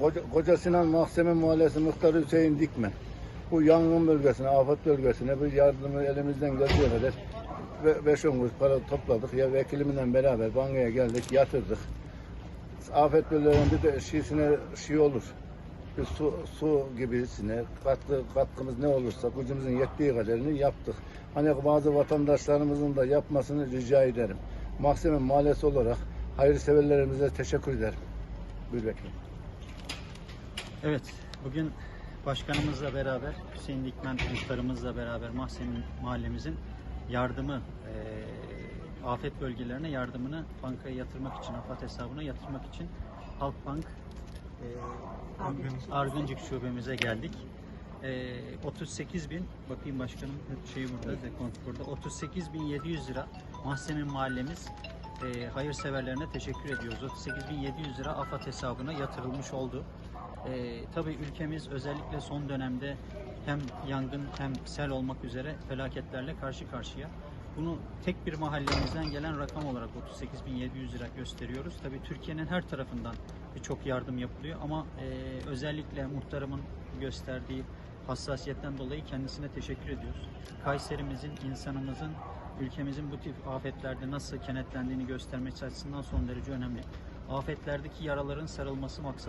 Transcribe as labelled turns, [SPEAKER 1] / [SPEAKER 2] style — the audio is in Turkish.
[SPEAKER 1] Koca, Koca Sinan Mahseme Mahallesi Muhtarı Hüseyin Dikmen. Bu yangın bölgesine, afet bölgesine bir yardımı elimizden geldiği kadar 5-10 kuruş para topladık. Ya vekilimle beraber bankaya geldik, yatırdık. Afet bölgelerinde de şişine şey olur. Bir su, su gibisine katkı, katkımız ne olursa gücümüzün yettiği kadarını yaptık. Hani bazı vatandaşlarımızın da yapmasını rica ederim. Mahseme Mahallesi olarak hayırseverlerimize teşekkür ederim. Buyur vekilim.
[SPEAKER 2] Evet, bugün başkanımızla beraber, Hüseyin Dikmen muhtarımızla beraber Mahsemin mahallemizin yardımı, eee, afet bölgelerine yardımını bankaya yatırmak için, afet hesabına yatırmak için Halkbank eee Argıncık şubemize geldik. Eee 38 bin, bakayım başkanım şey burada, dekont burada. 38.700 lira Mahsemin mahallemiz eee hayırseverlerine teşekkür ediyoruz. 38.700 lira afet hesabına yatırılmış oldu. Ee, tabii ülkemiz özellikle son dönemde hem yangın hem sel olmak üzere felaketlerle karşı karşıya. Bunu tek bir mahallemizden gelen rakam olarak 38.700 lira gösteriyoruz. Tabii Türkiye'nin her tarafından birçok yardım yapılıyor ama e, özellikle muhtarımın gösterdiği hassasiyetten dolayı kendisine teşekkür ediyoruz. Kayserimizin, insanımızın, ülkemizin bu tip afetlerde nasıl kenetlendiğini göstermesi açısından son derece önemli. Afetlerdeki yaraların sarılması maksadıyla